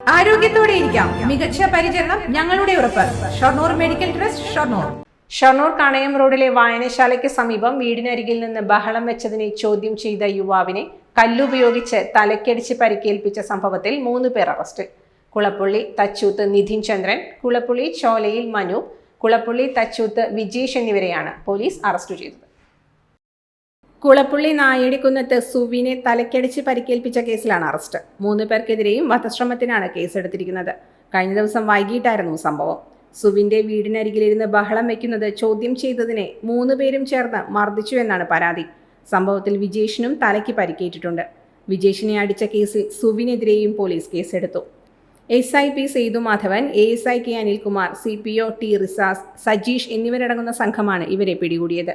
ആരോഗ്യത്തോടെ ഇരിക്കാം. മികച്ച പരിചരണം ഞങ്ങളുടെ ഉറപ്പ്. Shoranur medical trust Shoranur. Shoranur Kanayam റോഡിലെ വായനശാലയ്ക്ക് സമീപം വീടിനരികിൽ നിന്ന് ബഹളം വെച്ചതിനെ ചോദ്യം ചെയ്ത യുവാവിനെ കല്ലുപയോഗിച്ച് തലക്കടിച്ച് പരിക്കേൽപ്പിച്ച സംഭവത്തിൽ മൂന്ന് പേർ അറസ്റ്റ്. കുളപ്പുള്ളി തച്ചൂത്ത് നിധിൻ ചന്ദ്രൻ കുളപ്പുള്ളി ചോലയിൽ മനു കുളപ്പുള്ളി തച്ചൂത്ത് വിജേഷ് എന്നിവരെയാണ് പോലീസ് അറസ്റ്റ് ചെയ്തത്. കുളപ്പുള്ളി നായടിക്കുന്നത്ത് സുവിനെ തലക്കടിച്ച് പരിക്കേൽപ്പിച്ച കേസിലാണ് അറസ്റ്റ്. മൂന്ന് പേർക്കെതിരെയും വധശ്രമത്തിനാണ് കേസെടുത്തിരിക്കുന്നത്. കഴിഞ്ഞ ദിവസം വൈകിട്ടായിരുന്നു സംഭവം. സുവിന്റെ വീടിനരികിലിരുന്ന് ബഹളം വയ്ക്കുന്നത് ചോദ്യം ചെയ്തതിനെ മൂന്ന് പേരും ചേർന്ന് മർദ്ദിച്ചു എന്നാണ് പരാതി. സംഭവത്തിൽ വിജേഷിനും തലയ്ക്ക് പരിക്കേറ്റിട്ടുണ്ട്. വിജേഷിനെ അടിച്ച കേസിൽ സുവിനെതിരെയും പോലീസ് കേസെടുത്തു. S I P Sethumadhavan A S I K Anilkumar C P O T Rizas Sajeesh എന്നിവരടങ്ങുന്ന സംഘമാണ് ഇവരെ പിടികൂടിയത്.